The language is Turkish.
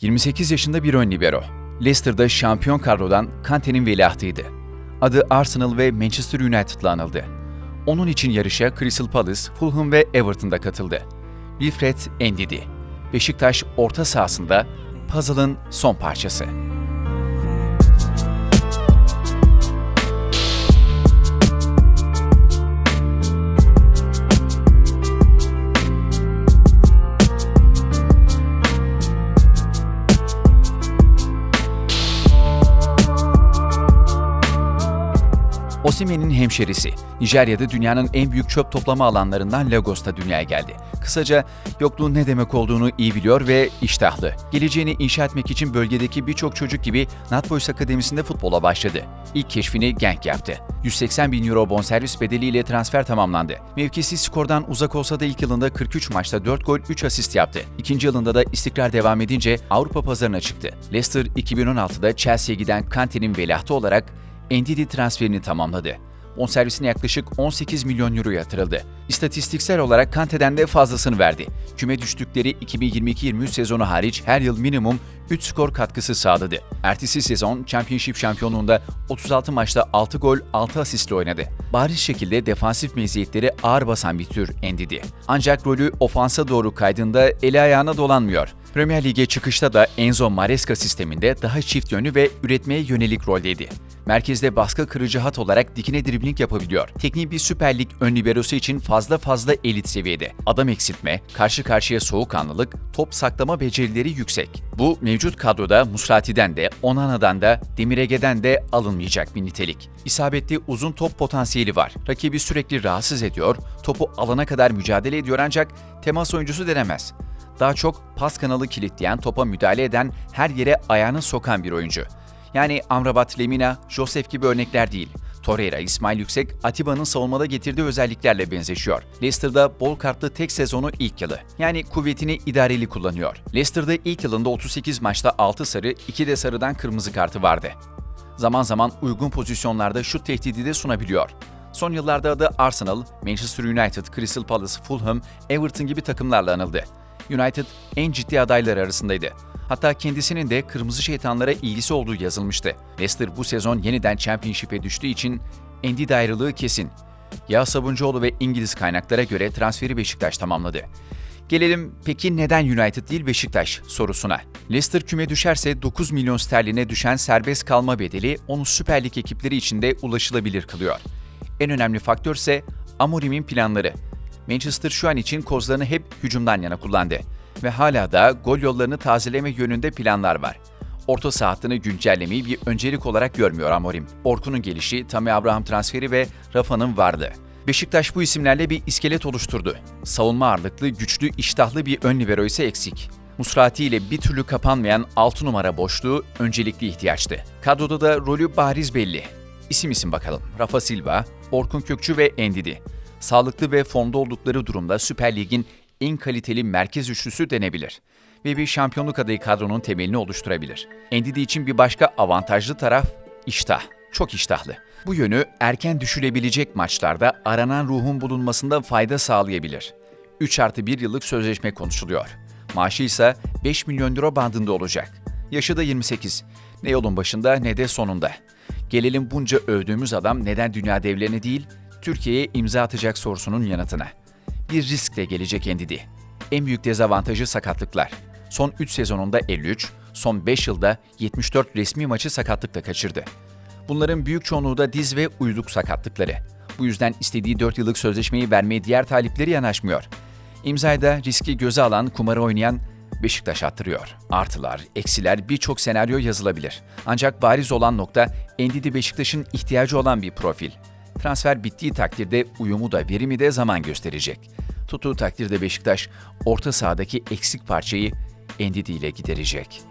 28 yaşında bir ön libero. Leicester'da şampiyon kadrodan Kante'nin veliahtıydı. Adı Arsenal ve Manchester United'la anıldı. Onun için yarışa Crystal Palace, Fulham ve Everton'da katıldı. Wilfred Ndidi. Beşiktaş orta sahasında puzzle'ın son parçası. Osimhen'in hemşerisi, Nijerya'da dünyanın en büyük çöp toplama alanlarından Lagos'ta dünyaya geldi. Kısaca yokluğun ne demek olduğunu iyi biliyor ve iştahlı. Geleceğini inşa etmek için bölgedeki birçok çocuk gibi Nutboys Akademisi'nde futbola başladı. İlk keşfini Genk yaptı. 180 bin euro bonservis bedeliyle transfer tamamlandı. Mevkisi skordan uzak olsa da ilk yılında 43 maçta 4 gol 3 asist yaptı. İkinci yılında da istikrar devam edince Avrupa pazarına çıktı. Leicester 2016'da Chelsea'ye giden Kante'nin veliahtı olarak Ndidi transferini tamamladı. Bonservisine yaklaşık 18 milyon euro yatırıldı. İstatistiksel olarak Kante'den de fazlasını verdi. Küme düştükleri 2022-23 sezonu hariç her yıl minimum 3 skor katkısı sağladı. Ertesi sezon Championship şampiyonluğunda 36 maçta 6 gol 6 asistle oynadı. Bariz şekilde defansif meziyetleri ağır basan bir tür Ndidi. Ancak rolü ofansa doğru kaydığında eli ayağına dolanmıyor. Premier Lig'e çıkışta da Enzo Maresca sisteminde daha çift yönlü ve üretmeye yönelik roldeydi. Merkezde baskı kırıcı hat olarak dikine dribling yapabiliyor. Tekniği bir Süper Lig ön liberosu için fazla fazla elit seviyede. Adam eksiltme, karşı karşıya soğukkanlılık, top saklama becerileri yüksek. Bu mevcut kadroda Musrati'den de, Onana'dan da, Demirege'den de alınmayacak bir nitelik. İsabetli uzun top potansiyeli var. Rakibi sürekli rahatsız ediyor, topu alana kadar mücadele ediyor ancak temas oyuncusu denemez. Daha çok pas kanalı kilitleyen, topa müdahale eden, her yere ayağını sokan bir oyuncu. Yani Amrabat, Lemina, Josef gibi örnekler değil. Torreira, İsmail Yüksek, Atiba'nın savunmada getirdiği özelliklerle benzeşiyor. Leicester'da bol kartlı tek sezonu ilk yılı. Yani kuvvetini idareli kullanıyor. Leicester'da ilk yılında 38 maçta 6 sarı, 2 de sarıdan kırmızı kartı vardı. Zaman zaman uygun pozisyonlarda şut tehdidi de sunabiliyor. Son yıllarda adı Arsenal, Manchester United, Crystal Palace, Fulham, Everton gibi takımlarla anıldı. United en ciddi adaylar arasındaydı. Hatta kendisinin de kırmızı şeytanlara ilgisi olduğu yazılmıştı. Leicester bu sezon yeniden Championship'e düştüğü için Endidi ayrılığı kesin. Yağ Sabuncuoğlu ve İngiliz kaynaklara göre transferi Beşiktaş tamamladı. Gelelim peki neden United değil Beşiktaş sorusuna. Leicester küme düşerse 9 milyon sterline düşen serbest kalma bedeli onu Süper Lig ekipleri içinde ulaşılabilir kılıyor. En önemli faktör ise Amorim'in planları. Manchester şu an için kozlarını hep hücumdan yana kullandı ve hala da gol yollarını tazeleme yönünde planlar var. Orta saha güncellemeyi bir öncelik olarak görmüyor Amorim. Orkun'un gelişi, Tammy Abraham transferi ve Rafa'nın vardı. Beşiktaş bu isimlerle bir iskelet oluşturdu. Savunma ağırlıklı, güçlü, iştahlı bir ön libero ise eksik. Musrati ile bir türlü kapanmayan 6 numara boşluğu öncelikli ihtiyaçtı. Kadroda da rolü bariz belli. İsim isim bakalım. Rafa Silva, Orkun Kökçü ve Endidi. Sağlıklı ve formda oldukları durumda Süper Lig'in en kaliteli merkez üçlüsü denebilir ve bir şampiyonluk adayı kadronun temelini oluşturabilir. Endidi için bir başka avantajlı taraf iştah. Çok iştahlı. Bu yönü erken düşülebilecek maçlarda aranan ruhun bulunmasında fayda sağlayabilir. 3 artı 1 yıllık sözleşme konuşuluyor. Maaşı ise 5 milyon euro bandında olacak. Yaşı da 28. Ne yolun başında ne de sonunda. Gelelim bunca övdüğümüz adam neden dünya devlerine değil, Türkiye'ye imza atacak sorusunun yanıtına bir riskle gelecek Endidi. En büyük dezavantajı sakatlıklar. Son 3 sezonunda 53, son 5 yılda 74 resmi maçı sakatlıkla kaçırdı. Bunların büyük çoğunluğu da diz ve uyluk sakatlıkları. Bu yüzden istediği 4 yıllık sözleşmeyi vermeye diğer talipleri yanaşmıyor. İmzayda riski göze alan, kumarı oynayan Beşiktaş attırıyor. Artılar, eksiler birçok senaryo yazılabilir. Ancak bariz olan nokta Endidi Beşiktaş'ın ihtiyacı olan bir profil. Transfer bittiği takdirde uyumu da verimi de zaman gösterecek. Tuttuğu takdirde Beşiktaş orta sahadaki eksik parçayı Endidi ile giderecek.